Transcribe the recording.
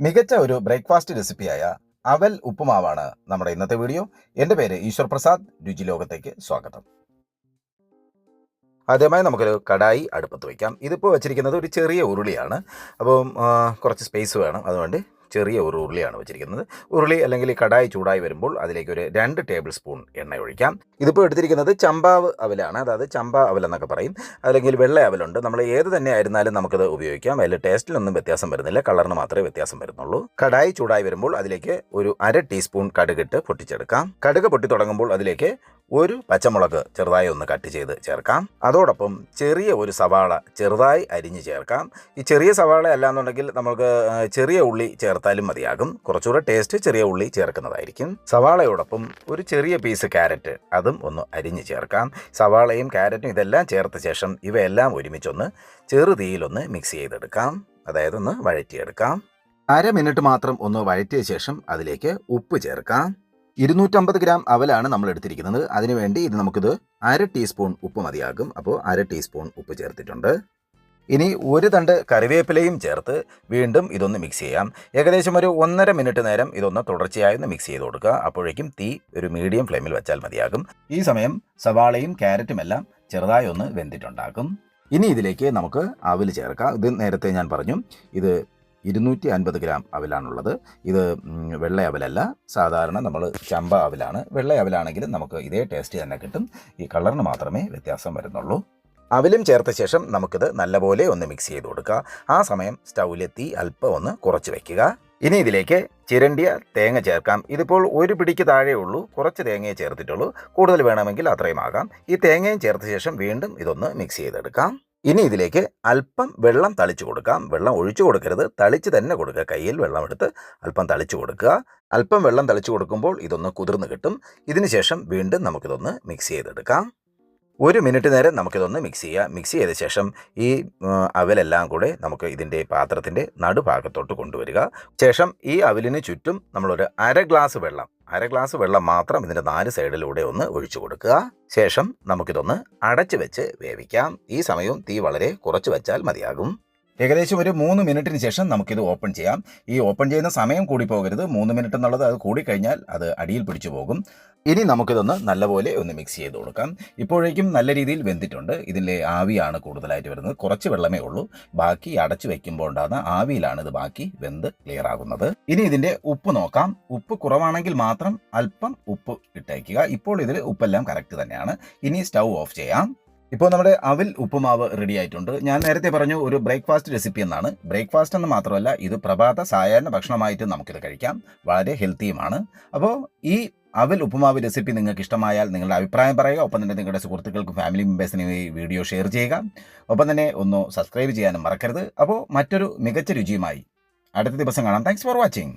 മികച്ച ഒരു ബ്രേക്ക്ഫാസ്റ്റ് റെസിപ്പിയായ അവൽ ഉപ്പുമാവാണ് നമ്മുടെ ഇന്നത്തെ വീഡിയോ. എന്റെ പേര് ഈശ്വർ പ്രസാദ്. രുചി ലോകത്തേക്ക് സ്വാഗതം. ആദ്യമായി നമുക്കൊരു കടായി അടുപ്പത്ത് വയ്ക്കാം. ഇതിപ്പോൾ വെച്ചിരിക്കുന്നത് ഒരു ചെറിയ ഉരുളിയാണ്. അപ്പം കുറച്ച് സ്പേസ് വേണം. അതുകൊണ്ട് ചെറിയ ഒരു ഉരുളിയാണ് വെച്ചിരിക്കുന്നത്. ഉരുളി അല്ലെങ്കിൽ കടായി ചൂടായി വരുമ്പോൾ അതിലേക്ക് ഒരു രണ്ട് ടേബിൾ സ്പൂൺ എണ്ണ ഒഴിക്കാം ഇതിപ്പോൾ എടുത്തിരിക്കുന്നത് ചമ്പാവ് അവലാണ്. അതായത് ചമ്പ അവൽ എന്നൊക്കെ പറയും. അല്ലെങ്കിൽ വെള്ള അവലുണ്ട്. നമ്മൾ ഏത് തന്നെ ആയിരുന്നാലും നമുക്കത് ഉപയോഗിക്കാം. അതിൽ ടേസ്റ്റിലൊന്നും വ്യത്യാസം വരുന്നില്ല. കളറിന് മാത്രമേ വ്യത്യാസം വരുന്നുള്ളൂ. കടായി ചൂടായി വരുമ്പോൾ അതിലേക്ക് ഒരു അര ടീസ്പൂൺ കടുകിട്ട് പൊട്ടിച്ചെടുക്കാം. കടുക് പൊട്ടി തുടങ്ങുമ്പോൾ അതിലേക്ക് ഒരു പച്ചമുളക് ചെറുതായി ഒന്ന് കട്ട് ചെയ്ത് ചേർക്കാം. അതോടൊപ്പം ചെറിയ ഒരു സവാള ചെറുതായി അരിഞ്ഞ് ചേർക്കാം. ഈ ചെറിയ സവാള അല്ലാന്നുണ്ടെങ്കിൽ നമുക്ക് ചെറിയ ഉള്ളി ചേർത്താലും മതിയാകും. കുറച്ചുകൂടെ ടേസ്റ്റ് ചെറിയ ഉള്ളി ചേർക്കുന്നതായിരിക്കും. സവാളയോടൊപ്പം ഒരു ചെറിയ പീസ് ക്യാരറ്റ് അതും ഒന്ന് അരിഞ്ഞ് ചേർക്കാം. സവാളയും ക്യാരറ്റും ഇതെല്ലാം ചേർത്ത ശേഷം ഇവയെല്ലാം ഒരുമിച്ചൊന്ന് ചെറു തീയിലൊന്ന് മിക്സ് ചെയ്തെടുക്കാം. അതായത് ഒന്ന് വഴറ്റിയെടുക്കാം. അര മിനിറ്റ് മാത്രം ഒന്ന് വഴറ്റിയ ശേഷം അതിലേക്ക് ഉപ്പ് ചേർക്കാം. ഇരുന്നൂറ്റമ്പത് ഗ്രാം അവലാണ് നമ്മൾ എടുത്തിരിക്കുന്നത്. അതിനുവേണ്ടി ഇത് നമുക്കിത് അര ടീസ്പൂൺ ഉപ്പ് മതിയാകും. അപ്പോൾ അര ടീസ്പൂൺ ഉപ്പ് ചേർത്തിട്ടുണ്ട്. ഇനി ഒരു തണ്ട് കറിവേപ്പിലയും ചേർത്ത് വീണ്ടും ഇതൊന്ന് മിക്സ് ചെയ്യാം. ഏകദേശം ഒരു ഒന്നര മിനിറ്റ് നേരം ഇതൊന്ന് തുടർച്ചയായി ഒന്ന് മിക്സ് ചെയ്ത് കൊടുക്കുക. അപ്പോഴേക്കും തീ ഒരു മീഡിയം ഫ്ലെയിമിൽ വെച്ചാൽ മതിയാകും. ഈ സമയം സവാളയും ക്യാരറ്റും എല്ലാം ചെറുതായി ഒന്ന് വെന്തിട്ടുണ്ടാകും. ഇനി ഇതിലേക്ക് നമുക്ക് അവൽ ചേർക്കാം. ഇത് നേരത്തെ ഞാൻ പറഞ്ഞു. ഇത് ഇരുന്നൂറ്റി അൻപത് ഗ്രാം അവലാണുള്ളത്. ഇത് വെള്ള അവലല്ല. സാധാരണ നമ്മൾ ചമ്പ അവലാണ്. വെള്ള അവലാണെങ്കിലും നമുക്ക് ഇതേ ടേസ്റ്റ് തന്നെ കിട്ടും. ഈ കളറിന് മാത്രമേ വ്യത്യാസം വരുന്നുള്ളൂ. അവലും ചേർത്ത ശേഷം നമുക്കിത് നല്ലപോലെ ഒന്ന് മിക്സ് ചെയ്ത് കൊടുക്കുക. ആ സമയം സ്റ്റൗവിലെ തീ അല്പം ഒന്ന് കുറച്ച് വയ്ക്കുക ഇനി ഇതിലേക്ക് ചിരണ്ടിയ തേങ്ങ ചേർക്കാം. ഇതിപ്പോൾ ഒരു പിടിക്ക് താഴെ ഉള്ളൂ. കുറച്ച് തേങ്ങയെ ചേർത്തിട്ടുള്ളൂ. കൂടുതൽ വേണമെങ്കിൽ അത്രയും ആകാം. ഈ തേങ്ങയും ചേർത്ത ശേഷം വീണ്ടും ഇതൊന്ന് മിക്സ് ചെയ്തെടുക്കാം. ഇനി ഇതിലേക്ക് അല്പം വെള്ളം തളിച്ചു കൊടുക്കാം. വെള്ളം ഒഴിച്ചു കൊടുക്കരുത്. തളിച്ച് തന്നെ കൊടുക്കുക. കയ്യിൽ വെള്ളം എടുത്ത് അല്പം തളിച്ചു കൊടുക്കുക. അല്പം വെള്ളം തളിച്ചു കൊടുക്കുമ്പോൾ ഇതൊന്ന് കുതിർന്ന് കിട്ടും. ഇതിന് ശേഷം വീണ്ടും നമുക്കിതൊന്ന് മിക്സ് ചെയ്തെടുക്കാം. ഒരു മിനിറ്റ് നേരം നമുക്കിതൊന്ന് മിക്സ് ചെയ്യാം. മിക്സ് ചെയ്ത ശേഷം ഈ അവലെല്ലാം കൂടെ നമുക്ക് ഇതിന്റെ പാത്രത്തിന്റെ നടുഭാഗത്തോട്ട് കൊണ്ടുവരിക. ശേഷം ഈ അവലിന് ചുറ്റും നമ്മളൊരു അര ഗ്ലാസ് വെള്ളം അര ഗ്ലാസ് വെള്ളം മാത്രം ഇതിന്റെ നാല് സൈഡിലൂടെ ഒന്ന് ഒഴിച്ചു കൊടുക്കുക. ശേഷം നമുക്കിതൊന്ന് അടച്ചു വെച്ച് വേവിക്കാം. ഈ സമയവും തീ വളരെ കുറച്ച് വെച്ചാൽ മതിയാകും. ഏകദേശം ഒരു മൂന്ന് മിനിറ്റിന് ശേഷം നമുക്കിത് ഓപ്പൺ ചെയ്യാം. ഈ ഓപ്പൺ ചെയ്യുന്ന സമയം കൂടി പോകരുത്. മൂന്ന് മിനിറ്റ് എന്നുള്ളത് അത് കൂടിക്കഴിഞ്ഞാൽ അത് അടിയിൽ പിടിച്ചു പോകും. ഇനി നമുക്കിതൊന്ന് നല്ലപോലെ ഒന്ന് മിക്സ് ചെയ്ത് കൊടുക്കാം. ഇപ്പോഴേക്കും നല്ല രീതിയിൽ വെന്തിട്ടുണ്ട്. ഇതിലെ ആവിയാണ് കൂടുതലായിട്ട് വരുന്നത്. കുറച്ച് വെള്ളമേ ഉള്ളൂ. ബാക്കി അടച്ചു വെക്കുമ്പോൾ ഉണ്ടാകുന്ന ആവിയിലാണ് ഇത് ബാക്കി വെന്ത് ക്ലിയർ ആകുന്നത്. ഇനി ഇതിന്റെ ഉപ്പ് നോക്കാം. ഉപ്പ് കുറവാണെങ്കിൽ മാത്രം അല്പം ഉപ്പ് ഇട്ടേക്കുക. ഇപ്പോൾ ഇതിൽ ഉപ്പെല്ലാം കറക്റ്റ് തന്നെയാണ്. ഇനി സ്റ്റൗ ഓഫ് ചെയ്യാം. ഇപ്പോൾ നമ്മുടെ അവിൽ ഉപ്പുമാവ് റെഡി ആയിട്ടുണ്ട്. ഞാൻ നേരത്തെ പറഞ്ഞു ഒരു ബ്രേക്ക്ഫാസ്റ്റ് റെസിപ്പി എന്നാണ്. ബ്രേക്ക്ഫാസ്റ്റ് എന്ന് മാത്രമല്ല ഇത് പ്രഭാത സായാഹ്ന ഭക്ഷണമായിട്ട് നമുക്കിത് കഴിക്കാം. വളരെ ഹെൽത്തിയുമാണ് അപ്പോൾ ഈ അവൽ ഉപ്പുമാവ് റെസിപ്പി നിങ്ങൾക്ക് ഇഷ്ടമായാൽ നിങ്ങളുടെ അഭിപ്രായം പറയുക. ഒപ്പം തന്നെ നിങ്ങളുടെ സുഹൃത്തുക്കൾക്കും ഫാമിലി മെമ്പേഴ്സിനും ഈ വീഡിയോ ഷെയർ ചെയ്യുക. ഒപ്പം തന്നെ ഒന്ന് സബ്സ്ക്രൈബ് ചെയ്യാനും മറക്കരുത്. അപ്പോൾ മറ്റൊരു മികച്ച രുചിയുമായി അടുത്ത ദിവസം കാണാം. Thanks for watching